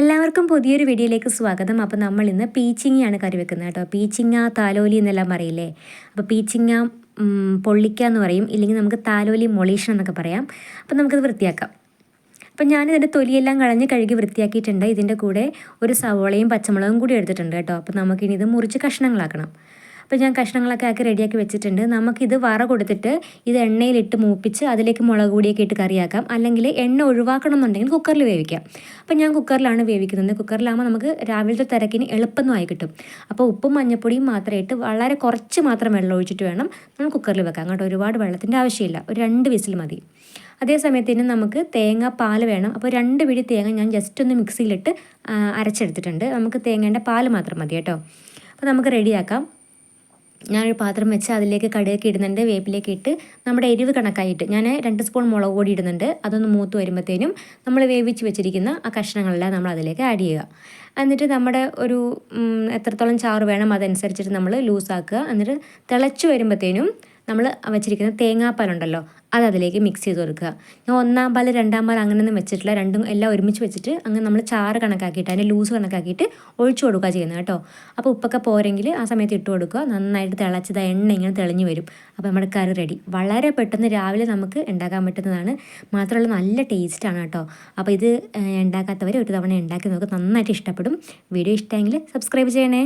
എല്ലാവർക്കും പുതിയൊരു വീഡിയോയിലേക്ക് സ്വാഗതം. അപ്പോൾ നമ്മൾ ഇന്ന് പീച്ചിങ്ങയാണ് കറി വെക്കുന്നത് കേട്ടോ. പീച്ചിങ്ങ താലോലി എന്നെല്ലാം പറയില്ലേ? അപ്പോൾ പീച്ചിങ്ങ പൊള്ളിക്ക എന്ന് പറയും. ഇല്ലെങ്കിൽ നമുക്ക് താലോലി മൊളീഷൻ എന്നൊക്കെ പറയാം. അപ്പോൾ നമുക്കത് വൃത്തിയാക്കാം. അപ്പം ഞാനിതിന്റെ തൊലിയെല്ലാം കളഞ്ഞ് കഴുകി വൃത്തിയാക്കിയിട്ടുണ്ട്. ഇതിന്റെ കൂടെ ഒരു സവോളയും പച്ചമുളകും കൂടി എടുത്തിട്ടുണ്ട് കേട്ടോ. അപ്പോൾ നമുക്കിനി ഇത് മുറിച്ച് കഷ്ണങ്ങളാക്കണം. അപ്പോൾ ഞാൻ കഷ്ണങ്ങളൊക്കെ ആക്കി റെഡിയാക്കി വെച്ചിട്ടുണ്ട്. നമുക്കിത് വറ കൊടുത്തിട്ട് ഇത് എണ്ണയിലിട്ട് മൂപ്പിച്ച് അതിലേക്ക് മുളക് പൊടിയൊക്കെ ഇട്ട് കറിയാക്കാം. അല്ലെങ്കിൽ എണ്ണ ഒഴിവാക്കണം എന്നുണ്ടെങ്കിൽ കുക്കറിൽ വേവിക്കാം. അപ്പോൾ ഞാൻ കുക്കറിലാണ് വേവിക്കുന്നത്. കുക്കറിലാകുമ്പോൾ നമുക്ക് രാവിലത്തെ തിരക്കിന് എളുപ്പമൊന്നും കിട്ടും. അപ്പോൾ ഉപ്പും മഞ്ഞപ്പൊടിയും മാത്രമേ ഇട്ട് വളരെ കുറച്ച് മാത്രം വെള്ളം ഒഴിച്ചിട്ട് വേണം നമ്മൾ കുക്കറിൽ വെക്കാം അങ്ങോട്ട് ഒരുപാട് വെള്ളത്തിന്റെ ആവശ്യമില്ല. ഒരു രണ്ട് വിസിൽ മതി. അതേ സമയത്തിന് നമുക്ക് തേങ്ങ പാൽ വേണം. അപ്പോൾ രണ്ട് പിടി തേങ്ങ ഞാൻ ജസ്റ്റ് ഒന്ന് മിക്സിയിലിട്ട് അരച്ചെടുത്തിട്ടുണ്ട്. നമുക്ക് തേങ്ങേന്റെ പാൽ മാത്രം മതി കേട്ടോ. അപ്പോൾ നമുക്ക് റെഡിയാക്കാം. ഞാനൊരു പാത്രം വെച്ച് അതിലേക്ക് കടുകൊക്കെ ഇടുന്നുണ്ട് വേപ്പിലേക്ക് ഇട്ട്. നമ്മുടെ എരിവ് കണക്കായിട്ട് ഞാൻ രണ്ട് സ്പൂൺ മുളക് പൊടി ഇടുന്നുണ്ട്. അതൊന്ന് മൂത്ത് വരുമ്പോഴത്തേനും നമ്മൾ വേവിച്ച് വെച്ചിരിക്കുന്ന ആ കഷ്ണങ്ങളെല്ലാം നമ്മൾ അതിലേക്ക് ആഡ് ചെയ്യുക. എന്നിട്ട് നമ്മുടെ ഒരു എത്രത്തോളം ചാറ് വേണം അതനുസരിച്ചിട്ട് നമ്മൾ ലൂസാക്കുക എന്നിട്ട് തിളച്ച് വരുമ്പോഴത്തേനും നമ്മൾ വെച്ചിരിക്കുന്ന തേങ്ങാപ്പാലുണ്ടല്ലോ അത് അതിലേക്ക് മിക്സ് ചെയ്ത് കൊടുക്കുക. ഞാൻ ഒന്നാം പാൽ രണ്ടാം പാൽ അങ്ങനെയൊന്നും വെച്ചിട്ടില്ല. രണ്ടും എല്ലാം ഒരുമിച്ച് വെച്ചിട്ട് അങ്ങനെ നമ്മൾ ചാറ് കണക്കാക്കിയിട്ട് അതിന്റെ ലൂസ് കണക്കാക്കിയിട്ട് ഒഴിച്ചു കൊടുക്കുക ചെയ്യുന്നത് കേട്ടോ. അപ്പോൾ ഉപ്പൊക്കെ പോരെങ്കിൽ ആ സമയത്ത് ഇട്ട് കൊടുക്കുക. നന്നായിട്ട് തിളച്ചത് എണ്ണ ഇങ്ങനെ തെളിഞ്ഞു വരും. അപ്പോൾ നമ്മുടെ കറി റെഡി വളരെ പെട്ടെന്ന് രാവിലെ നമുക്ക് ഉണ്ടാക്കാൻ പറ്റുന്നതാണ്. മാത്രമല്ല നല്ല ടേസ്റ്റാണ് കേട്ടോ. അപ്പോൾ ഇത് ഉണ്ടാക്കാത്തവർ ഒരു തവണ ഉണ്ടാക്കി നോക്കുക നന്നായിട്ട് ഇഷ്ടപ്പെടും. വീഡിയോ ഇഷ്ടമെങ്കിൽ സബ്സ്ക്രൈബ് ചെയ്യണേ.